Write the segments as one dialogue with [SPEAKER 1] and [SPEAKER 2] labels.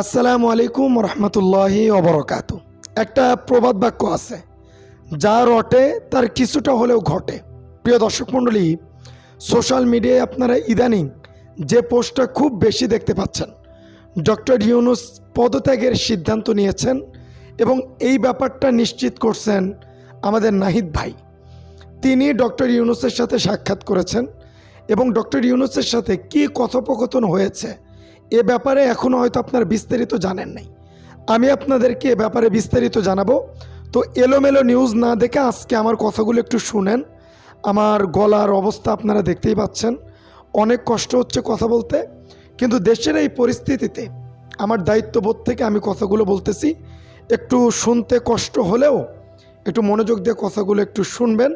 [SPEAKER 1] আসসালামু আলাইকুম রহমতুল্লাহি অবরকাত একটা প্রবাদ বাক্য আছে, যা রটে, তার কিছুটা হলেও ঘটে। প্রিয় দর্শক মণ্ডলী, সোশ্যাল মিডিয়ায় আপনারা ইদানিং যে পোস্টটা খুব বেশি দেখতে পাচ্ছেন, ডক্টর ইউনুস পদত্যাগের সিদ্ধান্ত নিয়েছেন এবং এই ব্যাপারটা নিশ্চিত করছেন আমাদের নাহিদ ভাই। তিনি ডক্টর ইউনুসের সাথে সাক্ষাৎ করেছেন এবং ডক্টর ইউনুসের সাথে কি কথোপকথন হয়েছে এ ব্যাপারে এখনও হয়তো আপনারা বিস্তারিত জানেন নাই। আমি আপনাদেরকে এ ব্যাপারে বিস্তারিত জানাব। তো এলোমেলো নিউজ না দেখে আজকে আমার কথাগুলো একটু শুনেন। আমার গলার অবস্থা আপনারা দেখতেই পাচ্ছেন। অনেক কষ্ট হচ্ছে কথা বলতে। কিন্তু দেশের এই পরিস্থিতিতে আমার দায়িত্ববোধ থেকে আমি কথাগুলো বলতেছি। একটু শুনতে কষ্ট হলেও একটু মনোযোগ দিয়ে কথাগুলো একটু শুনবেন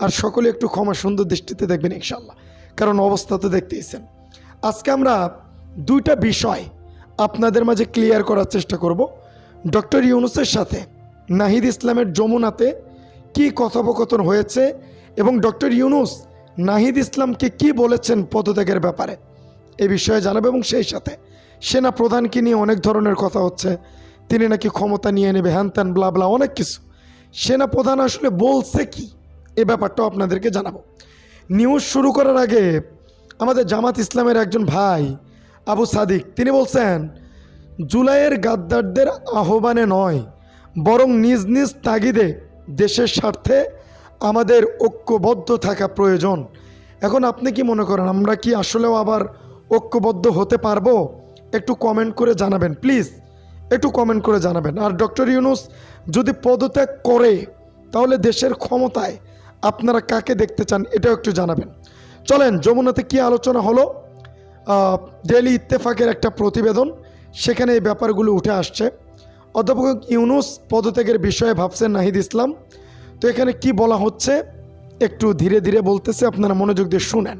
[SPEAKER 1] আর সকলে একটু ক্ষমা সুন্দর দৃষ্টিতে দেখবেন ইনশাল্লাহ কারণ অবস্থা তো দেখতেইছেন। আজকে আমরা দুইটা বিষয় আপনাদের মাঝে ক্লিয়ার করার চেষ্টা করব। ডক্টর ইউনুসের সাথে নাহিদ ইসলামের যমুনাতে কি কথোপকথন হয়েছে এবং ডক্টর ইউনুস নাহিদ ইসলামকে কি বলেছেন পদত্যাগের ব্যাপারে এ বিষয়ে জানাবে এবং সেই সাথে সেনা প্রধানকে নিয়ে অনেক ধরনের কথা হচ্ছে। তিনি নাকি ক্ষমতা নিয়ে নেবে, হ্যান ত্যান ব্লা ব্লা অনেক কিছু। সেনা প্রধান আসলে বলছে কি? এ ব্যাপারটাও আপনাদেরকে জানাব। নিউজ শুরু করার আগে আমাদের জামাত ইসলামের একজন ভাই আবু সাদিক, তিনি বলছেন, জুলাইয়ের গাদ্দারদের আহ্বানে নয়, বরং নিজ নিজ তাগিদে দেশের স্বার্থে আমাদের ঐক্যবদ্ধ থাকা প্রয়োজন। এখন আপনি কি মনে করেন, আমরা কি আসলেও আবার ঐক্যবদ্ধ হতে পারব? একটু কমেন্ট করে জানাবেন প্লিজ একটু কমেন্ট করে জানাবেন। আর ডক্টর ইউনুস, যদি পদত্যাগ করে, তাহলে দেশের ক্ষমতায় আপনারা কাকে দেখতে চান, এটাও একটু জানাবেন। চলেন, যমুনাতে কি আলোচনা হলো? ডেলি ইত্তেফাকের একটা প্রতিবেদন। সেখানে এই ব্যাপারগুলো উঠে আসছে। অধ্যাপক ইউনুস পদত্যাগের বিষয়ে ভাবছেন নাহিদ ইসলাম। তো এখানে কি বলা হচ্ছে, একটু ধীরে ধীরে বলতেছে, আপনারা মনোযোগ দিয়ে শুনেন।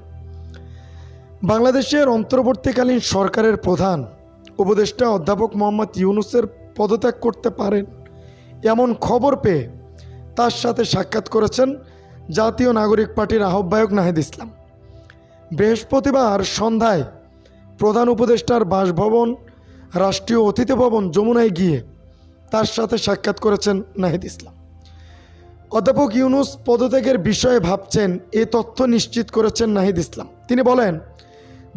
[SPEAKER 1] বাংলাদেশের অন্তর্বর্তীকালীন সরকারের প্রধান উপদেষ্টা অধ্যাপক মোহাম্মদ ইউনুসের পদত্যাগ করতে পারেন এমন খবর পেয়ে তার সাথে সাক্ষাৎ করেছেন জাতীয় নাগরিক পার্টির আহ্বায়ক নাহিদ ইসলাম। বৃহস্পতিবার সন্ধ্যায় প্রধান উপদেষ্টার বাসভবন, রাষ্ট্রীয় অতিথি ভবন যমুনায় গিয়ে তার সাথে সাক্ষাৎ করেছেন নাহিদ ইসলাম। অধ্যাপক ইউনুস পদত্যাগের বিষয়ে ভাবছেন, এ তথ্য নিশ্চিত করেছেন নাহিদ ইসলাম। তিনি বলেন,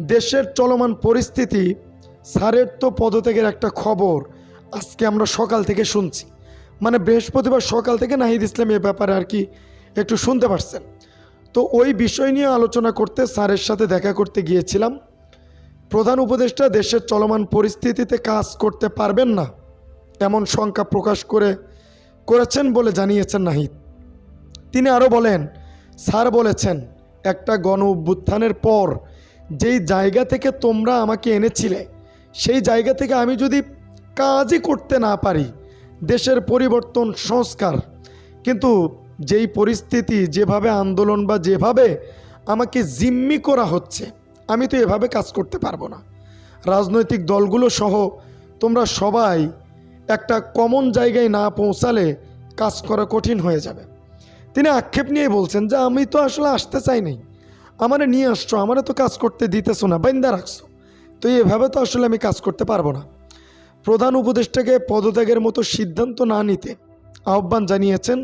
[SPEAKER 1] দেশের চলমান পরিস্থিতি স্যারের তো পদত্যাগের একটা খবর, আজকে আমরা সকাল থেকে শুনছি। মানে বৃহস্পতিবার সকাল থেকে নাহিদ ইসলাম এ ব্যাপারে আর কি একটু শুনতে পারছেন। তো ওই বিষয় নিয়ে আলোচনা করতে স্যারের সাথে দেখা করতে গিয়েছিলাম। প্রধান উপদেষ্টা দেশের চলমান পরিস্থিতিতে কাজ করতে পারবেন না, এমন শঙ্কা প্রকাশ করে করেছেন বলে জানিয়েছেন নাহিদ। তিনি আরও বলেন, স্যার বলেছেন, একটা গণ অভ্যুত্থানের পর যেই জায়গা থেকে তোমরা আমাকে এনেছিলে, সেই জায়গা থেকে আমি যদি কাজই করতে না পারি, দেশের পরিবর্তন সংস্কার। কিন্তু যেই পরিস্থিতি, যেভাবে আন্দোলন বা যেভাবে আমাকে জিম্মি করা হচ্ছে আমি তো এভাবে কাজ করতে পারব না। রাজনৈতিক দলগুলো সহ তোমরা সবাই একটা কমন জায়গায় না পৌঁছালে কাজ করা কঠিন হয়ে যাবে। তিনি আক্ষেপ নিয়ে বলছেন যে, আমি তো আসলে আসতে চাই নাই। আমারে নিয়ে আসছো, আমারে তো কাজ করতে দিতেছো না, বাইন্দা রাখছো। তো এভাবে তো আসলে আমি কাজ করতে পারব না। প্রধান উপদেষ্টাকে পদত্যাগের মতো সিদ্ধান্ত না নিতে আহ্বান জানিয়েছেন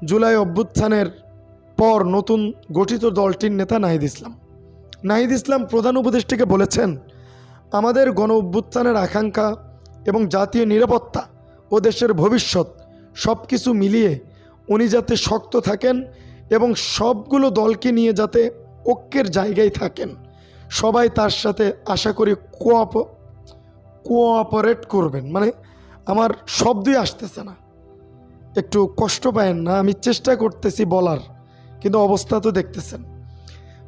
[SPEAKER 1] জুলাই অভ্যুত্থানের পর নতুন গঠিত দলটির নেতা নাহিদ ইসলাম। নাহিদ ইসলাম প্রধান উপদেষ্টাকে বলেছেন, আমাদের গণ অভ্যুত্থানের আকাঙ্ক্ষা এবং জাতীয় নিরাপত্তা ও দেশের ভবিষ্যৎ সব কিছু মিলিয়ে উনি যাতে শক্ত থাকেন এবং সবগুলো দলকে নিয়ে যাতে ঐক্যের জায়গায় থাকেন। সবাই তার সাথে আশা করি কোঅপ কোঅপারেট করবেন। মানে আমার শব্দই আসতেছে না। একটু কষ্ট পায়েন না, আমি চেষ্টা করতেছি বলার, কিন্তু অবস্থা তো দেখতেছেন।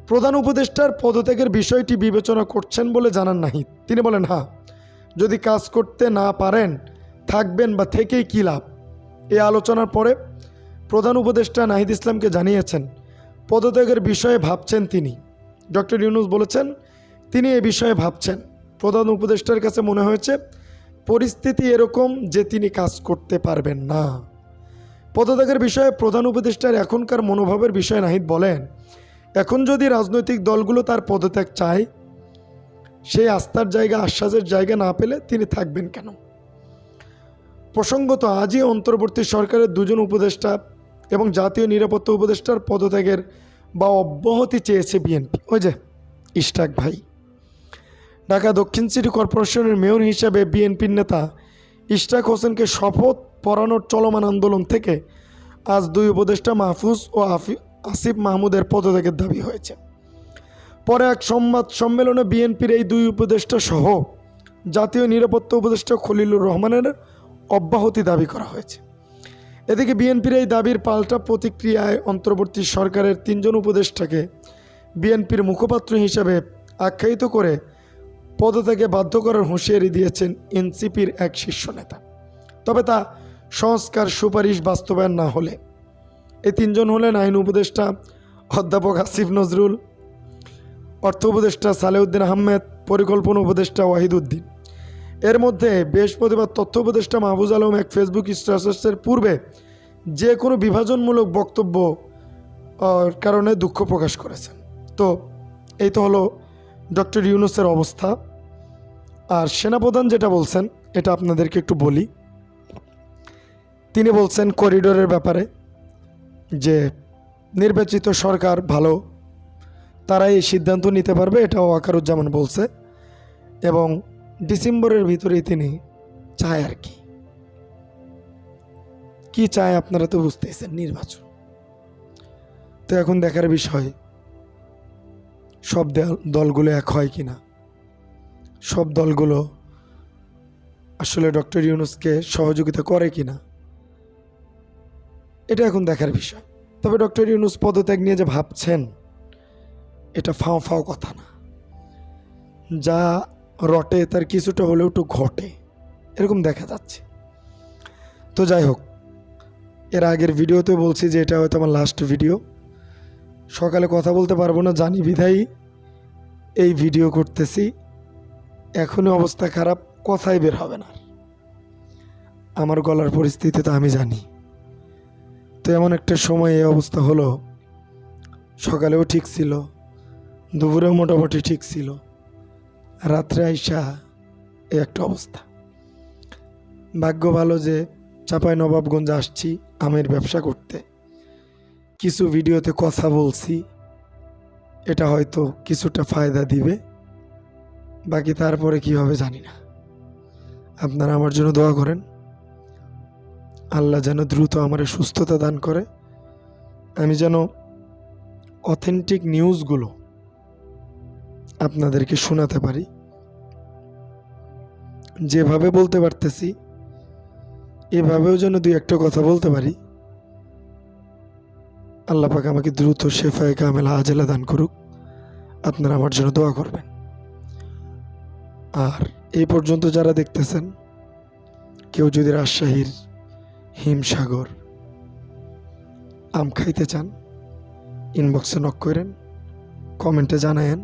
[SPEAKER 1] প্রধান উপদেষ্টার পদত্যাগের বিষয়টি বিবেচনা করছেন বলে জানান নাহিদ। তিনি বলেন হ্যাঁ যদি কাজ করতে না পারেন, থাকবেন বা থেকেই কী লাভ? এই আলোচনার পরে প্রধান উপদেষ্টা নাহিদ ইসলামকে জানিয়েছেন, পদত্যাগের বিষয়ে ভাবছেন তিনি। ডক্টর ইউনুস বলেছেন, তিনি এ বিষয়ে ভাবছেন। প্রধান উপদেষ্টার কাছে মনে হয়েছে, পরিস্থিতি এরকম যে তিনি কাজ করতে পারবেন না। পদত্যাগের বিষয়ে প্রধান উপদেষ্টার এখনকার মনোভাবের বিষয়ে নাহিদ বলেন এখন যদি রাজনৈতিক দলগুলো তার পদত্যাগ চায়, সেই আস্থার জায়গা, আশ্বাসের জায়গা না পেলে তিনি থাকবেন কেন? প্রসঙ্গত আজই অন্তর্বর্তী সরকারের দুজন উপদেষ্টা এবং জাতীয় নিরাপত্তা উপদেষ্টার পদত্যাগের বা অব্যাহতি চেয়েছে বিএনপি। ওই যে ইশটাক ভাই। ঢাকা দক্ষিণ সিটি কর্পোরেশনের মেয়র হিসাবে বিএনপির নেতা ইশটাক হোসেনকে শপথ পড়ানোর চলমান আন্দোলন থেকে আজ দুই উপদেষ্টা মাহফুজ ও আসিফ মাহমুদের পদত্যাগের দাবি হয়েছে। পরে এক সংবাদ সম্মেলনে বিএনপির এই দুই উপদেষ্টা সহ জাতীয় নিরাপত্তা উপদেষ্টা খলিলুর রহমানের অব্যাহতি দাবি করা হয়েছে। এদিকে বিএনপির এই দাবির পাল্টা প্রতিক্রিয়ায় অন্তর্বর্তী সরকারের তিনজন উপদেষ্টাকে বিএনপির মুখপাত্র হিসেবে আখ্যায়িত করে পদত্যাগে বাধ্য করার হুঁশিয়ারি দিয়েছেন এনসিপির এক শীর্ষ নেতা। তবে তা সংস্কার সুপারিশ বাস্তবায়ন না হলে এই তিনজন হলেন আইন উপদেষ্টা অধ্যাপক আসিফ নজরুল, অর্থ উপদেষ্টা সালেউদ্দিন আহমেদ, পরিকল্পনা উপদেষ্টা ওয়াহিদুদ্দিন এর মধ্যে বৃহস্পতিবার তথ্য উপদেষ্টা মাহবুজ আলম এক ফেসবুক স্ট্যাটাসের পূর্বে যে কোনো বিভাজনমূলক বক্তব্য কারণে দুঃখ প্রকাশ করেছেন। তো এই তো হলো ডক্টর ইউনুসের অবস্থা। আর সেনাপ্রধান যেটা বলছেন, এটা আপনাদেরকে একটু বলি। তিনি বলছেন করিডোরের ব্যাপারে। যে নির্বাচিত সরকার ভালো, তারাই এই সিদ্ধান্ত নিতে পারবে, এটাও ওয়াকারুজ্জামান বলছে। এবং ডিসেম্বরের ভিতরেই তিনি চায় আর কি। কি চায় আপনারা তো বুঝতেছেন নির্বাচন। তো এখন দেখার বিষয়, সব দল- দলগুলো এক হয় কি না সব দলগুলো আসলে ডক্টর ইউনুসকে সহযোগিতা করে কিনা? এটা এখন দেখার বিষয়। তবে ডক্টর ইউনুস পদত্যাগ নিয়ে যে ভাবছেন, এটা ফাও ফাও কথা না। যা রটে, তার কিছুটা হলেও একটু ঘটে, এরকম দেখা যাচ্ছে। তো যাই হোক, এর আগের ভিডিওতে বলছি যে এটা হয়তো আমার লাস্ট ভিডিও সকালে কথা বলতে পারব না, জানি বিধাই এই ভিডিও করতেছি। এখনই অবস্থা খারাপ, কথাই বের হবে না আমার গলার পরিস্থিতি তো আমি জানি। তো এমন একটা সময় এই অবস্থা হলো। সকালেও ঠিক ছিল, দুপুরেও মোটামুটি ঠিক ছিল। রাত্রে আইসা এই একটা অবস্থা। ভাগ্য ভালো যে চাপাই নবাবগঞ্জ আসছি আমের ব্যবসা করতে। কিছু ভিডিওতে কথা বলছি, এটা হয়তো কিছুটা ফায়দা দিবে, বাকি তারপরে কি হবে জানি না। আপনারা আমার জন্য দোয়া করেন। আল্লাহ যেন দ্রুত আমার সুস্থতা দান করে। আমি যেন অথেন্টিক নিউজগুলো আপনাদেরকে শোনাতে পারি। যেভাবে বলতে পারতেছি, এভাবেও যেন দুই একটা কথা বলতে পারি। আল্লাহ পাক আমাকে দ্রুত শেফায় কামেলা আজেলা দান করুক। আপনারা আমার জন্য দোয়া করবেন। আর এই পর্যন্ত যারা দেখতেছেন, কেউ যদি রাজশাহীর হিমসাগর। আম খাইতে চান ইনবক্সে নক করেন কমেন্টে জানায়েন,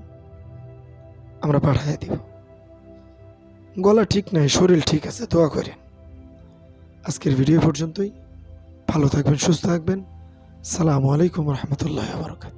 [SPEAKER 1] আমরা পাঠাই দিব। গলা ঠিক নাই, শরীর ঠিক আছে, দোয়া করেন। আজকের ভিডিও পর্যন্তই। ভালো থাকবেন, সুস্থ থাকবেন। সালামু আলাইকুম রহমতুল্লাহ বারকাত